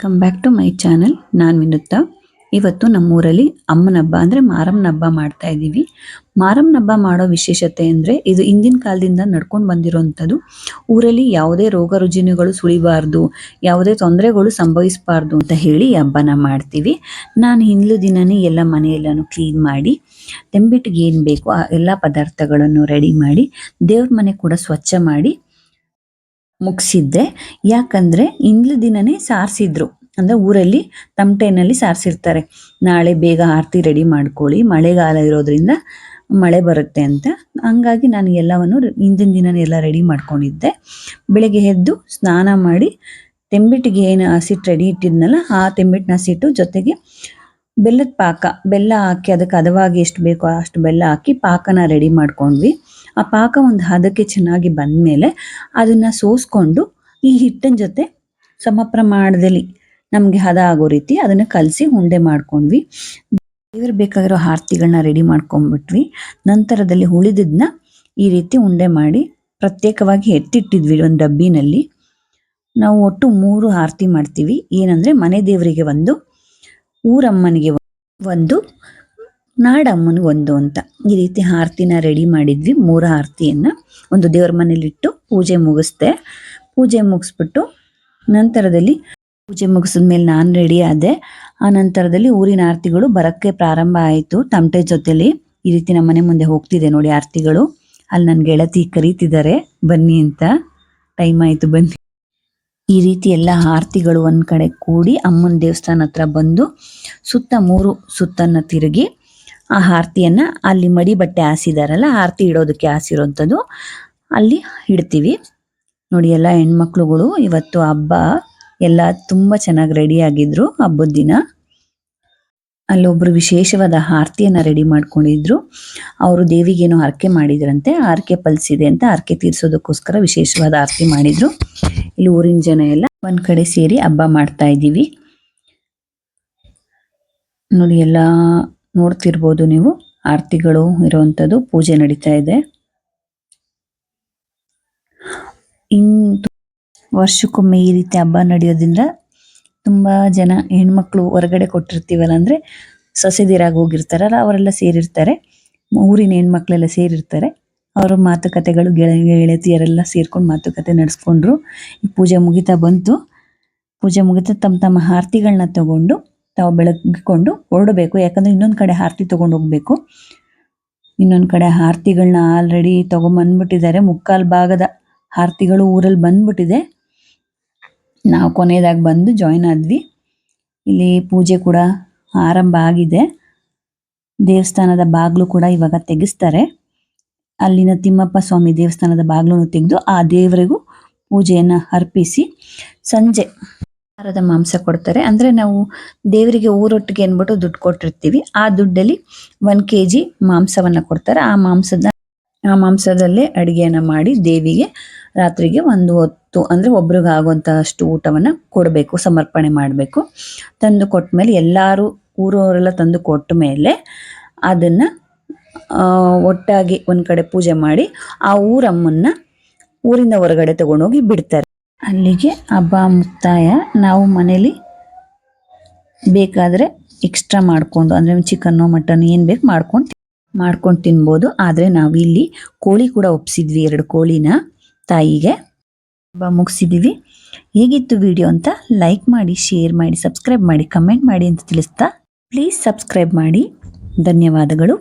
Come back to my channel ನಾನು ವಿನುತ್ತ ಇವತ್ತು ನಮ್ಮೂರಲ್ಲಿ ಅಮ್ಮನ ಹಬ್ಬ ಅಂದ್ರೆ ಮಾರಮ್ಮನ ಹಬ್ಬ ಮಾಡ್ತಾ ಇದ್ದೀವಿ. ಮಾರಮ್ಮನ ಹಬ್ಬ ಮಾಡೋ ವಿಶೇಷತೆ ಅಂದ್ರೆ ಇದು ಹಿಂದಿನ ಕಾಲದಿಂದ ನಡ್ಕೊಂಡು ಬಂದಿರೋವಂಥದ್ದು ಊರಲ್ಲಿ ಯಾವುದೇ ರೋಗ ರುಜಿನಗಳು ಸುಳಿಬಾರ್ದು, ಯಾವುದೇ ತೊಂದರೆಗಳು ಸಂಭವಿಸಬಾರ್ದು ಅಂತ ಹೇಳಿ ಈ ಹಬ್ಬನ ಮಾಡ್ತೀವಿ. ನಾನು ಹಿಂದ್ಲು ದಿನನೇ ಎಲ್ಲ ಮನೆಯೆಲ್ಲನೂ ಕ್ಲೀನ್ ಮಾಡಿ ತೆಂಬಿಟ್ಟಿಗೆ ಏನು ಬೇಕೋ ಆ ಎಲ್ಲ ಪದಾರ್ಥಗಳನ್ನು ರೆಡಿ ಮಾಡಿ, ದೇವ್ರ ಮನೆ ಕೂಡ ಸ್ವಚ್ಛ ಮಾಡಿ ಮುಗಿಸಿದ್ದೆ. ಯಾಕಂದರೆ ಇಂದ್ಲ ದಿನನೇ ಸಾರಿಸಿದ್ರು. ಅಂದರೆ ಊರಲ್ಲಿ ತಮಟೆನಲ್ಲಿ ಸಾರಿಸಿರ್ತಾರೆ. ನಾಳೆ ಬೇಗ ಆರತಿ ರೆಡಿ ಮಾಡ್ಕೊಳ್ಳಿ. ಮಳೆಗಾಲ ಇರೋದ್ರಿಂದ ಮಳೆ ಬರುತ್ತೆ ಅಂತ. ಹಂಗಾಗಿ ನಾನು ಎಲ್ಲವನ್ನು ಹಿಂದಿನ ದಿನನೇ ಎಲ್ಲ ರೆಡಿ ಮಾಡ್ಕೊಂಡಿದ್ದೆ. ಬೆಳಗ್ಗೆ ಎದ್ದು ಸ್ನಾನ ಮಾಡಿ ತೆಂಬಿಟ್ಟಿಗೆ ಏನು ಹಸಿಟ್ಟು ರೆಡಿ ಇಟ್ಟಿದ್ನಲ್ಲ, ಆ ತೆಂಬಿಟ್ಟಿನ ಹಸಿಟ್ಟು ಜೊತೆಗೆ ಬೆಲ್ಲದ ಪಾಕ, ಬೆಲ್ಲ ಹಾಕಿ ಅದಕ್ಕೆ ಹದವಾಗಿ ಎಷ್ಟು ಬೇಕೋ ಅಷ್ಟು ಬೆಲ್ಲ ಹಾಕಿ ಪಾಕನ ರೆಡಿ ಮಾಡ್ಕೊಂಡ್ವಿ. ಆ ಪಾಕ ಒಂದು ಹದಕ್ಕೆ ಚೆನ್ನಾಗಿ ಬಂದ್ಮೇಲೆ ಅದನ್ನು ಸೋಸ್ಕೊಂಡು ಈ ಹಿಟ್ಟಿನ ಜೊತೆ ಸಮ ಪ್ರಮಾಣದಲ್ಲಿ ನಮಗೆ ಹದ ಆಗೋ ರೀತಿ ಅದನ್ನು ಕಲಸಿ ಉಂಡೆ ಮಾಡ್ಕೊಂಡ್ವಿ. ದೇವ್ರಿಗೆ ಬೇಕಾಗಿರೋ ಆರತಿಗಳನ್ನ ರೆಡಿ ಮಾಡ್ಕೊಂಡ್ಬಿಟ್ವಿ. ನಂತರದಲ್ಲಿ ಉಳಿದಿದ್ದನ್ನ ಈ ರೀತಿ ಉಂಡೆ ಮಾಡಿ ಪ್ರತ್ಯೇಕವಾಗಿ ಎತ್ತಿಟ್ಟಿದ್ವಿ ಒಂದು ಡಬ್ಬಿನಲ್ಲಿ. ನಾವು ಒಟ್ಟು ಮೂರು ಆರತಿ ಮಾಡ್ತೀವಿ. ಏನಂದರೆ ಮನೆ ದೇವರಿಗೆ ಒಂದು, ಊರಮ್ಮನಿಗೆ ಒಂದು ನಾಡಮ್ಮನಿಗೆ ಒಂದು ಅಂತ. ಈ ರೀತಿ ಆರತಿನ ರೆಡಿ ಮಾಡಿದ್ವಿ. ಮೂರು ಆರತಿಯನ್ನು ಒಂದು ದೇವ್ರ ಮನೇಲಿಟ್ಟು ಪೂಜೆ ಮುಗಿಸ್ದೆ. ಪೂಜೆ ಮುಗಿಸ್ಬಿಟ್ಟು ನಂತರದಲ್ಲಿ ಪೂಜೆ ಮುಗಿಸಿದ ಮೇಲೆ ನಾನು ರೆಡಿ ಆದೆ. ಆ ನಂತರದಲ್ಲಿ ಊರಿನ ಆರತಿಗಳು ಬರೋಕ್ಕೆ ಪ್ರಾರಂಭ ಆಯಿತು. ತಮಟೆ ಜೊತೆಲಿ ಈ ರೀತಿ ನಮ್ಮ ಮನೆ ಮುಂದೆ ಹೋಗ್ತಿದೆ ನೋಡಿ ಆರತಿಗಳು. ಅಲ್ಲಿ ನನ್ನ ಗೆಳತಿ ಕರೀತಿದ್ದಾರೆ, ಬನ್ನಿ ಅಂತ. ಟೈಮ್ ಆಯಿತು, ಬನ್ನಿ. ಈ ರೀತಿ ಎಲ್ಲ ಆರತಿಗಳು ಒಂದು ಕಡೆ ಕೂಡಿ ಅಮ್ಮನ ದೇವಸ್ಥಾನ ಹತ್ರ ಬಂದು ಸುತ್ತ ಮೂರು ಸುತ್ತನ್ನು ತಿರುಗಿ ಆ ಆರತಿಯನ್ನ ಅಲ್ಲಿ ಮಡಿ ಬಟ್ಟೆ ಹಾಸಿದಾರಲ್ಲ ಆರತಿ ಇಡೋದಕ್ಕೆ ಹಾಸಿರೋಂಥದ್ದು ಅಲ್ಲಿ ಇಡ್ತೀವಿ. ನೋಡಿ, ಎಲ್ಲ ಹೆಣ್ಮಕ್ಳುಗಳು ಇವತ್ತು ಹಬ್ಬ ಎಲ್ಲ ತುಂಬಾ ಚೆನ್ನಾಗಿ ರೆಡಿ ಆಗಿದ್ರು ಹಬ್ಬದ ದಿನ. ಅಲ್ಲೊಬ್ರು ವಿಶೇಷವಾದ ಆರತಿಯನ್ನ ರೆಡಿ ಮಾಡ್ಕೊಂಡಿದ್ರು. ಅವರು ದೇವಿಗೇನೋ ಹರಕೆ ಮಾಡಿದ್ರಂತೆ, ಹರಕೆ ಪಲ್ಸಿದೆ ಅಂತ ಹರಕೆ ತೀರಿಸೋದಕ್ಕೋಸ್ಕರ ವಿಶೇಷವಾದ ಆರತಿ ಮಾಡಿದ್ರು. ಇಲ್ಲಿ ಊರಿನ ಜನ ಎಲ್ಲ ಒಂದ್ ಕಡೆ ಸೇರಿ ಹಬ್ಬ ಮಾಡ್ತಾ ಇದ್ದೀವಿ. ನೋಡಿ, ಎಲ್ಲ ನೋಡ್ತಿರ್ಬೋದು ನೀವು. ಆರತಿಗಳು ಇರುವಂತದ್ದು ಪೂಜೆ ನಡೀತಾ ಇದೆ. ಇನ್ ವರ್ಷಕ್ಕೊಮ್ಮೆ ಈ ರೀತಿ ಹಬ್ಬ ನಡೆಯೋದ್ರಿಂದ ತುಂಬಾ ಜನ ಹೆಣ್ಮಕ್ಳು ಹೊರಗಡೆ ಕೊಟ್ಟಿರ್ತೀವಲ್ಲ ಅಂದ್ರೆ ಸೊಸೆದಿರಾಗಿ ಹೋಗಿರ್ತಾರಲ್ಲ ಅವರೆಲ್ಲ ಸೇರಿರ್ತಾರೆ. ಊರಿನ ಹೆಣ್ಮಕ್ಳೆಲ್ಲ ಸೇರಿರ್ತಾರೆ. ಅವರು ಮಾತುಕತೆಗಳು ಗೆಳ, ಗೆಳತಿಯರೆಲ್ಲ ಸೇರ್ಕೊಂಡು ಮಾತುಕತೆ ನಡೆಸ್ಕೊಂಡ್ರು. ಪೂಜೆ ಮುಗಿತಾ ಬಂತು. ಪೂಜೆ ಮುಗಿತಾ ತಮ್ಮ ತಮ್ಮ ಆರತಿಗಳನ್ನ ತಗೊಂಡು ತಾವು ಬೆಳಗಿಕೊಂಡು ಹೊರಡಬೇಕು. ಯಾಕಂದ್ರೆ ಇನ್ನೊಂದು ಕಡೆ ಆರತಿ ತೊಗೊಂಡು ಹೋಗಬೇಕು. ಇನ್ನೊಂದು ಕಡೆ ಆರತಿಗಳನ್ನ ಆಲ್ರೆಡಿ ತೊಗೊಂಬಂದ್ಬಿಟ್ಟಿದ್ದಾರೆ. ಮುಕ್ಕಾಲು ಭಾಗದ ಆರತಿಗಳು ಊರಲ್ಲಿ ಬಂದ್ಬಿಟ್ಟಿದೆ. ನಾವು ಕೊನೆಯದಾಗಿ ಬಂದು ಜಾಯಿನ್ ಆದ್ವಿ. ಇಲ್ಲಿ ಪೂಜೆ ಕೂಡ ಆರಂಭ ಆಗಿದೆ. ದೇವಸ್ಥಾನದ ಬಾಗಿಲು ಕೂಡ ಇವಾಗ ತೆಗೆಸ್ತಾರೆ. ಅಲ್ಲಿನ ತಿಮ್ಮಪ್ಪ ಸ್ವಾಮಿ ದೇವಸ್ಥಾನದ ಬಾಗಿಲು ತೆಗೆದು ಆ ದೇವರಿಗೂ ಪೂಜೆಯನ್ನು ಅರ್ಪಿಸಿ ಸಂಜೆ ವಾರದ ಮಾಂಸ ಕೊಡ್ತಾರೆ. ಅಂದರೆ ನಾವು ದೇವರಿಗೆ ಊರೊಟ್ಟಿಗೆ ಅಂದ್ಬಿಟ್ಟು ದುಡ್ಡು ಕೊಟ್ಟಿರ್ತೀವಿ. ಆ ದುಡ್ಡಲ್ಲಿ ಒಂದ್ ಕೆಜಿ ಮಾಂಸವನ್ನು ಕೊಡ್ತಾರೆ. ಆ ಮಾಂಸದ, ಆ ಮಾಂಸದಲ್ಲೇ ಅಡುಗೆಯನ್ನು ಮಾಡಿ ದೇವಿಗೆ ರಾತ್ರಿಗೆ ಒಂದು ಹೊತ್ತು, ಅಂದರೆ ಒಬ್ರಿಗೆ ಊಟವನ್ನು ಕೊಡಬೇಕು, ಸಮರ್ಪಣೆ ಮಾಡಬೇಕು. ತಂದು ಕೊಟ್ಟ ಮೇಲೆ ಎಲ್ಲರೂ ಊರವರೆಲ್ಲ ತಂದು ಕೊಟ್ಟ ಮೇಲೆ ಅದನ್ನ ಒಟ್ಟಾಗಿ ಒಂದು ಕಡೆ ಪೂಜೆ ಮಾಡಿ ಆ ಊರಮ್ಮನ್ನ ಊರಿಂದ ಹೊರಗಡೆ ತಗೊಂಡೋಗಿ ಬಿಡ್ತಾರೆ. ಅಲ್ಲಿಗೆ ಹಬ್ಬ ಮುಕ್ತಾಯ. ನಾವು ಮನೇಲಿ ಬೇಕಾದರೆ ಎಕ್ಸ್ಟ್ರಾ ಮಾಡಿಕೊಂಡು, ಅಂದರೆ ಚಿಕನ್ನು ಮಟನ್ ಏನು ಬೇಕು ಮಾಡ್ಕೊಂಡು ಮಾಡ್ಕೊಂಡು ತಿನ್ಬೋದು. ಆದರೆ ನಾವು ಇಲ್ಲಿ ಕೋಳಿ ಕೂಡ ಒಪ್ಸಿದ್ವಿ, ಎರಡು ಕೋಳಿನ ತಾಯಿಗೆ. ಹಬ್ಬ ಮುಗಿಸಿದ್ದೀವಿ ಹೇಗಿತ್ತು ವಿಡಿಯೋ ಅಂತ ಲೈಕ್ ಮಾಡಿ ಶೇರ್ ಮಾಡಿ ಸಬ್ಸ್ಕ್ರೈಬ್ ಮಾಡಿ ಕಮೆಂಟ್ ಮಾಡಿ ಅಂತ ತಿಳಿಸ್ತಾ ಪ್ಲೀಸ್ ಸಬ್ಸ್ಕ್ರೈಬ್ ಮಾಡಿ. ಧನ್ಯವಾದಗಳು.